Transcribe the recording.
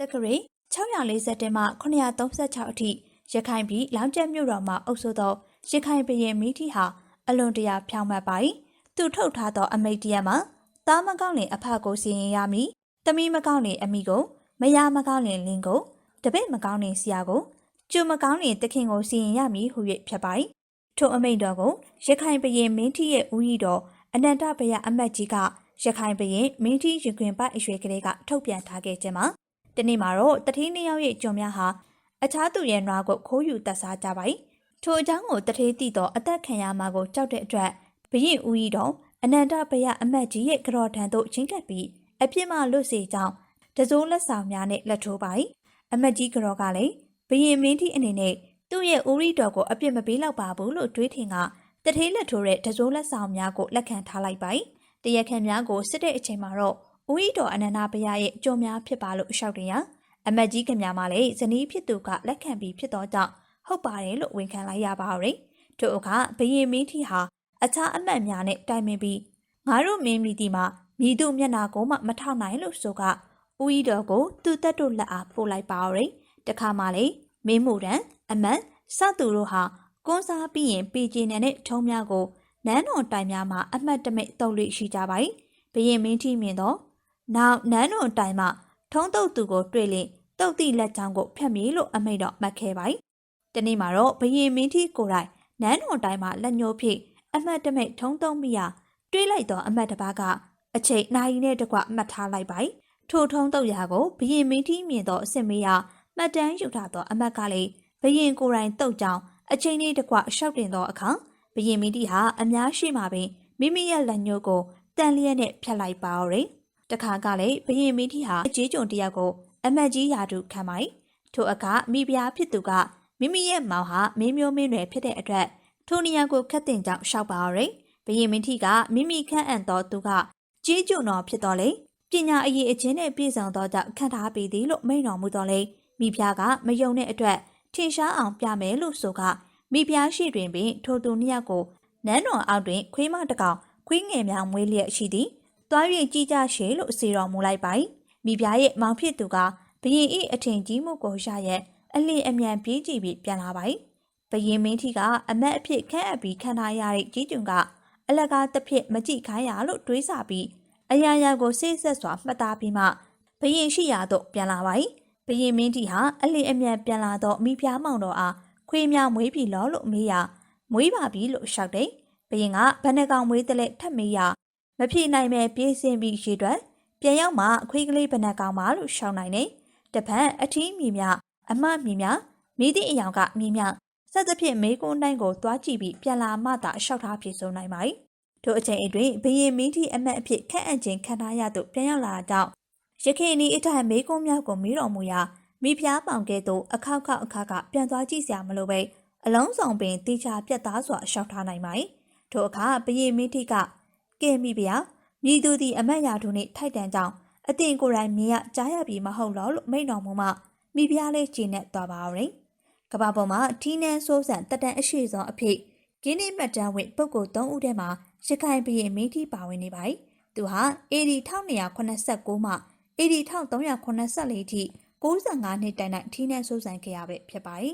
တက္ကရီ640မှ936အထိရခိုင်ပြည်လောင်ကျက်မြို့တော်မှာအုပ်စိုးသောရခိုင်ပြည်မီထီဟာအလွန်တရာဖြောင်းမှတ်ပါ၏သူထုတ်ထားသောအမိတ်တရမှာသားမကောင်းလင်အဖကိုစီရင်ရမည်တမီးမကောင်းလင်အမိကိုမယားမကောင်းလင်လင်းကိုတပည့်မကောင်းလင်ဆရာကိုကျူမကောင်းလင်တခင်ကိုစီရင်ရမည်ဟု၍ဖြစ်ပါ၏ထိုအမိတ်တော်ကိုရခိုင်ပြည်မင်းထီရဲ့ဦးရီတော်အနန္တဘယအမတ်ကြီးကရခိုင်ပြည်မင်းထီရင်ခွင်ပိုက်အရွယ်ကလေးကထုတ်ပြန်ထားခဲ့ခြင်းမှာ တနေ့မှာတော့တတိနှစ်ယောက်ရဲ့ကြုံများဟာအခြားသူရဲ့နွားကိုခိုးယူတက်စားကြပါ၏ထိုအကြောင်းကိုတထေးသိတော့အသက်ခံရမှာကိုကြောက်တဲ့အတွက်ဘရင်ဦးကြီးတော်အနန္တဘယအမတ်ကြီးရဲ့ကြော်ထံသို့ချင်းကပ်ပြီးအပြစ်မှလွတ်စေကြောင်းတစိုးလက်ဆောင်များနဲ့လက်ထိုးပါ၏အမတ်ကြီးကြော်ကလည်းဘရင်မင်းကြီးအနေနဲ့သူ့ရဲ့ဦးရီတော်ကိုအပြစ်မပေးတော့ပါဘူးလို့တွေးထင်ကတထေးလက်ထိုးတဲ့တစိုးလက်ဆောင်များကိုလက်ခံထားလိုက်ပါ၏တရက်ခန့်များကိုစစ်တဲ့အချိန်မှာတော့ ဦးရီတော်အနန္တဘယရဲ့ကြုံများဖြစ်ပါလို့ရှောက်တင်ရအမတ်ကြီးကများမှလည်းဇနီးဖြစ်သူကလက်ခံပြီးဖြစ်တော့ကြောင့်ဟုတ်ပါတယ်လို့ဝန်ခံလိုက်ရပါရယ်ထို့အခါဘရင်မင်းထီဟာအခြားအမတ်များနဲ့တိုင်ပင်ပြီးငါတို့မင်းမီတီမှာမြည်သူမျက်နာကိုမှမထောက်နိုင်လို့ဆိုကဦးဤတော်ကိုသူတက်တို့လက်အားပို့လိုက်ပါရယ်တခါမှလေမင်းမှုတန်အမတ်စသူတို့ဟာကွန်းစားပြီးရင်ပေကျင်တဲ့ထုံးများကိုနန်းတော်တိုင်များမှာအမှတ်တမဲ့တုံ့လို့ရှိကြပါ යි ဘရင်မင်းထီမြင်တော့ နောက်နန်းတော်တိုင်မှာထုံးတုတ်သူကိုတွေ့လင်တုတ်တိလက်ချောင်းကိုဖြတ်မိလို့အမိတ်တော့မှတ်ခဲ့ပါ යි တနေ့မှာတော့ဘရင်မင်းထီကိုယ်တိုင်နန်းတော်တိုင်မှာလက်ညှိုးဖြစ်အမှတ်တမဲ့ထုံးတုံးမိရာတွေးလိုက်တော့အမှတ်တစ်ပါးကအချိန်နိုင်နဲ့တကွမှတ်ထားလိုက်ပါ යි ထိုထုံးတုတ်ရာကိုဘရင်မင်းထီမြင်တော့အစ်စ်မေးရမှတ်တမ်းယူထားတော့အမှတ်ကလေးဘရင်ကိုယ်တိုင်တုတ်ကြောင်အချိန်လေးတကွရှောက်တင်သောအခါဘရင်မင်းတီဟာအများရှိမှပင်မိမိရဲ့လက်ညှိုးကိုတန်လျက်နဲ့ဖြတ်လိုက်ပါရယ် တခါကလည်းဘရင်မင်းတီဟာအကြီးကျုံတယောက်ကိုအမတ်ကြီးယာတုခံပါ යි ထိုအခါမိဖုရားဖြစ်သူကမိမိရဲ့မောင်ဟာမင်းမျိုးမင်းနွယ်ဖြစ်တဲ့အတွက်ထိုနေရာကိုခတ်တင်ကြောင်ရှောက်ပါရယ်ဘရင်မင်းတီကမိမိခန့်အပ်တော်သူကကြီးကျုံတော်ဖြစ်တော်လေပညာအရေးအချင်းနဲ့ပြည့်စုံသောကြောင့်ခံထားပေသည်လို့မိန့်တော်မူတော်လေမိဖုရားကမယုံတဲ့အတွက်ထင်ရှားအောင်ပြမယ်လို့ဆိုကမိဖုရားရှိတွင်ပင်ထိုသူနှစ်ယောက်ကိုနန်းတော်အောက်တွင်ခွေးမတကောင်ခွေးငယ်များမွေးလျက်ရှိသည် တွား၍ကြည်ကြရှေလို့စီတော်မူလိုက်ပါ၏မိဖုရားရဲ့မောင်ဖြစ်သူကဘရင်ဤအထင်ကြီးမှုကိုရရဲ့အလင်းအမြန်ပြေးကြည့်ပြီးပြန်လာပါ၏ဘရင်မင်းထီကအမတ်အဖြစ်ခန့်အပ်ပြီးခံထားရတဲ့ကြီးကျုံကအလကားတစ်ဖြစ်မကြည့်ခိုင်းရလို့တွေးဆပြီးအရာရာကိုစိတ်ဆက်စွာမှတ်သားပြီးမှဘရင်ရှိရာသို့ပြန်လာပါ၏ဘရင်မင်းတီဟာအလင်းအမြန်ပြန်လာတော့မိဖုရားမောင်တော်အားခွေးများမွေးပြီလောလို့မေးရမွေးပါပြီလို့ရှောက်တယ်ဘရင်ကဘယ်နှကောင်မွေးတယ်လဲထပ်မေးရ မဖြေနိုင်မဲ့ပြေးစင်းပြီးရေတွက်ပြန်ရောက်မှအခွေးကလေးဘယ်နှကောင်ပါလို့ရှောက်နိုင်တယ်တပန်းအထီးမြည်မြအမမြည်မြမိသည့်အယောင်ကမြည်မြဆက်သဖြင့်မေကွန်းတိုင်းကိုသွားကြည့်ပြီးပြန်လာမှသာရှောက်ထားဖြစ်ဆုံးနိုင်ပါ යි ထိုအချိန်အတွင်းဘရင်မင်းကြီးအမတ်အဖြစ်ခန့်အပ်ခြင်းခံထားရသို့ပြန်ရောက်လာတာကြောင့်ရခင်ဤအထိုင်မေကွန်းများကိုမီးတော်မူရာမိဖုရားပောင်ကဲ့သို့အခောက်ခောက်အခါကပြန်သွားကြည့်စရာမလိုပဲအလုံးစုံပင်တေချာပြတ်သားစွာရှောက်ထားနိုင်ပါ යි ထိုအခါဘရင်မင်းကြီးက ကဲမိဖုရားမြည်သူသည်အမတ်ရာထူနှင့်ထိုက်တန်ကြောင်းအတင်ကိုယ်တိုင်မြင်ရကြားရပြီမဟုတ်လောလို့မိန့်တော်မူမှမိဖုရားလေးကျင့်နဲ့သွားပါရင်ကဘာပေါ်မှာထီးနှန်းစိုးစံတက်တန်အရှိဆုံးအဖြစ်ဂင်းနေမှတ်တမ်းဝင်ပုဂ္ဂိုလ်၃ဦးထဲမှာရခိုင်ပြည်မင်းတီပါဝင်နေပါ යි သူဟာ AD 1289မှ AD 1384ထိ65နှစ်တိုင်တိုင်ထီးနှန်းစိုးစံခဲ့ရပဲဖြစ်ပါ යි